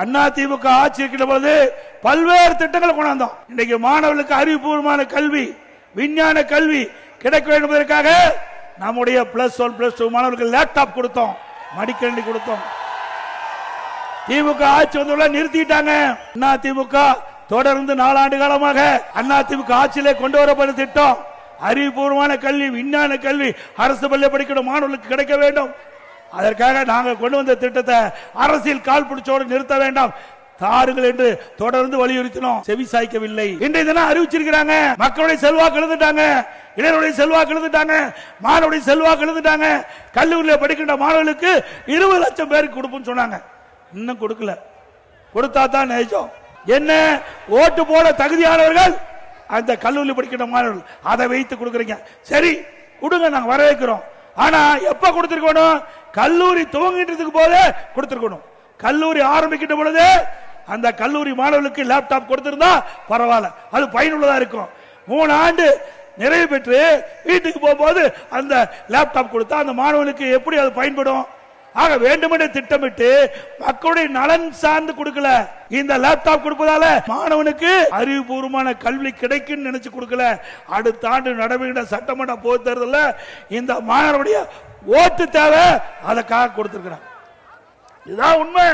அண்ணா திமுக ஆட்சி இருக்கிற போது பல்வேறு திட்டங்களை கொண்டாந்தோம். இன்னைக்கு மாணவர்களுக்கு அறிவுபூர்வமான கல்வி விஞ்ஞான கல்வி கிடைக்க வேண்டும் என்பதற்காக நம்முடைய பிளஸ் ஒன் பிளஸ் டூ மாணவர்களுக்கு லேப்டாப் கொடுத்தோம் மடிக்கணி கொடுத்தோம். திமுக ஆட்சி வந்து நிறுத்திட்டாங்க. அண்ணா திமுக தொடர்ந்து நாலாண்டு காலமாக அண்ணா திமுக ஆட்சியிலே கொண்டு வரப்பட்ட திட்டம். அறிவுபூர்வமான கல்வி விஞ்ஞான கல்வி அரசு பள்ளி படிக்கிற மாணவர்களுக்கு கிடைக்க வேண்டும். அதற்காக நாங்கள் கொண்டு வந்த திட்டத்தை அரசியல் கால் பிடிச்சோடு நிறுத்த வேண்டாம். தாருங்கள் என்று தொடர்ந்து வலியுறுத்தினோம். செவி சாய்க்கவில்லை. இன்றைய தினம் அறிவிச்சிருக்கிறாங்க. மக்களுடைய செல்வாக்கு எழுந்துட்டாங்க இளைஞருடைய செல்வாக்கு எழுந்துட்டாங்க மாணவருடைய செல்வாக்கு எழுந்துட்டாங்க கல்லூரியில் படிக்கின்ற மாணவர்களுக்கு இருபது லட்சம் பேருக்கு கொடுப்போம்னு சொன்னாங்க. இன்னும் கொடுக்கல. கொடுத்தா தான் நிஜம் என்ன? ஓட்டு போட தகுதியானவர்கள் அந்த கல்லூரியில் படிக்கின்ற மாணவர்கள். அதை வைத்து கொடுக்குறீங்க. சரி கொடுங்க. நாங்கள் வரவேற்கிறோம். ஆனா எப்ப கொடுத்துருக்கணும்? கல்லூரி துவங்கிட்டதுக்கு போதே கொடுத்திருக்கணும். கல்லூரி ஆரம்பிக்கின்ற பொழுது அந்த கல்லூரி மாணவர்களுக்கு லேப்டாப் கொடுத்திருந்தா பரவாயில்ல. அது பயனுள்ளதா இருக்கும். மூணு ஆண்டு நிறைவு பெற்று வீட்டுக்கு போகும்போது அந்த லேப்டாப் கொடுத்தா அந்த மாணவனுக்கு எப்படி அது பயன்படும்? ஆக வேண்டுமென்று திட்டமிட்டு மக்களுடைய நலன் சார்ந்து கொடுக்கல. இந்த லேப்டாப் கொடுப்பதால மாணவனுக்கு அறிவுபூர்வமான கல்வி கிடைக்கும் நினைச்சு கொடுக்கல. அடுத்த ஆண்டு நடைபெறுகிற சட்டமன்ற பொது தேர்தலில் இந்த மாணவனுடைய ஓட்டு தேவை அதற்காக கொடுத்திருக்கிறான் இதுதான் உண்மை.